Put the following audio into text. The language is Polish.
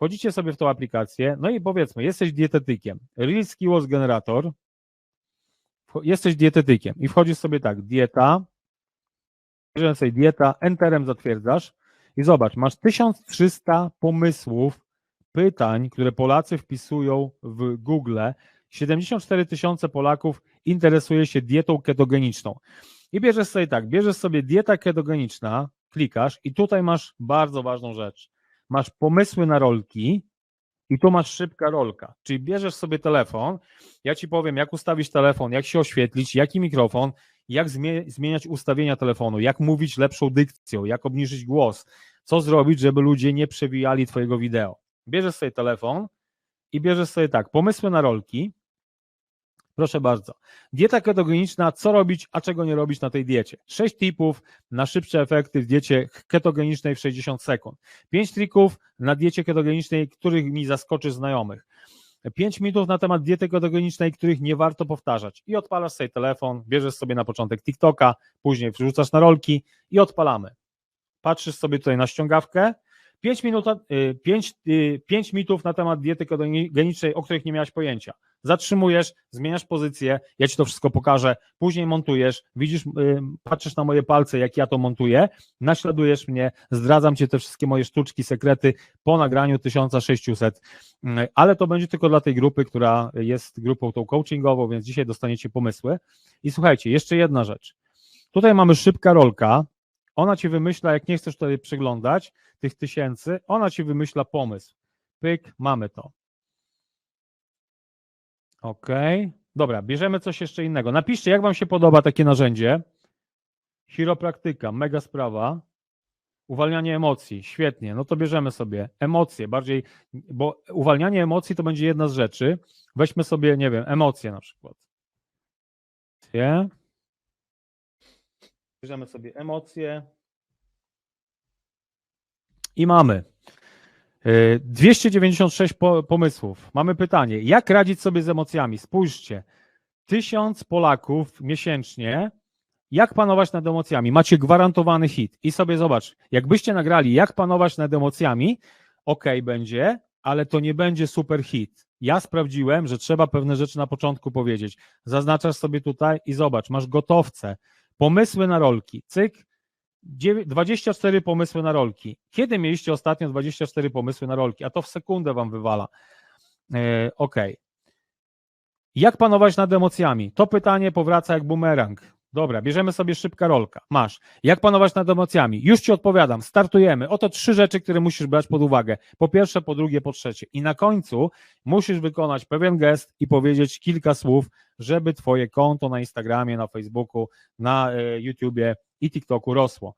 Wchodzicie sobie w tą aplikację, no i powiedzmy, jesteś dietetykiem. Real Skills Generator, jesteś dietetykiem i wchodzisz sobie tak, dieta, bierzemy sobie dieta, enterem zatwierdzasz i zobacz, masz 1300 pomysłów, pytań, które Polacy wpisują w Google. 74 tysiące Polaków interesuje się dietą ketogeniczną. I bierzesz sobie tak, bierzesz sobie dieta ketogeniczna, klikasz i tutaj masz bardzo ważną rzecz. Masz pomysły na rolki i tu masz szybka rolka. Czyli bierzesz sobie telefon, ja ci powiem, jak ustawić telefon, jak się oświetlić, jaki mikrofon, jak zmie- zmieniać ustawienia telefonu, jak mówić lepszą dykcją, jak obniżyć głos, co zrobić, żeby ludzie nie przewijali twojego wideo. Bierzesz sobie telefon i bierzesz sobie tak, pomysły na rolki. Proszę bardzo. Dieta ketogeniczna, co robić, a czego nie robić na tej diecie. Sześć tipów na szybsze efekty w diecie ketogenicznej w 60 sekund. Pięć trików na diecie ketogenicznej, których mi zaskoczy znajomych. Pięć mitów na temat diety ketogenicznej, których nie warto powtarzać. I odpalasz sobie telefon, bierzesz sobie na początek TikToka, później wrzucasz na rolki i odpalamy. Patrzysz sobie tutaj na ściągawkę. Pięć, minut, y, pięć, y, pięć mitów na temat diety ketogenicznej, o których nie miałeś pojęcia. Zatrzymujesz, zmieniasz pozycję, ja ci to wszystko pokażę, później montujesz, widzisz, y, patrzysz na moje palce, jak ja to montuję, naśladujesz mnie, zdradzam ci te wszystkie moje sztuczki, sekrety po nagraniu 1600, Mm, ale to będzie tylko dla tej grupy, która jest grupą tą coachingową, więc dzisiaj dostaniecie pomysły. I słuchajcie, jeszcze jedna rzecz. Tutaj mamy szybka rolka, ona ci wymyśla, jak nie chcesz tutaj przeglądać tych tysięcy, ona ci wymyśla pomysł. Pyk, mamy to. Ok. Dobra, bierzemy coś jeszcze innego. Napiszcie, jak Wam się podoba takie narzędzie. Chiropraktyka, mega sprawa. Uwalnianie emocji, świetnie. No to bierzemy sobie emocje, bardziej, bo uwalnianie emocji to będzie jedna z rzeczy. Weźmy sobie, nie wiem, emocje na przykład. Emocje. Bierzemy sobie emocje. I mamy. y, 296 po, pomysłów. Mamy pytanie, jak radzić sobie z emocjami? Spójrzcie, tysiąc Polaków miesięcznie, jak panować nad emocjami? Macie gwarantowany hit. I sobie zobacz, jakbyście nagrali, jak panować nad emocjami, ok, będzie, ale to nie będzie super hit. Ja sprawdziłem, że trzeba pewne rzeczy na początku powiedzieć. Zaznaczasz sobie tutaj i zobacz, masz gotowce, pomysły na rolki, cyk, dziewię- 24 pomysły na rolki. Kiedy mieliście ostatnio 24 pomysły na rolki? A to w sekundę wam wywala. E, ok. Jak panować nad emocjami? To pytanie powraca jak bumerang. Dobra, bierzemy sobie szybka rolka. Masz. Jak panować nad emocjami? Już ci odpowiadam. Startujemy. Oto trzy rzeczy, które musisz brać pod uwagę. Po pierwsze, po drugie, po trzecie. I na końcu musisz wykonać pewien gest i powiedzieć kilka słów, żeby twoje konto na Instagramie, na Facebooku, na e, YouTubie i TikToku rosło.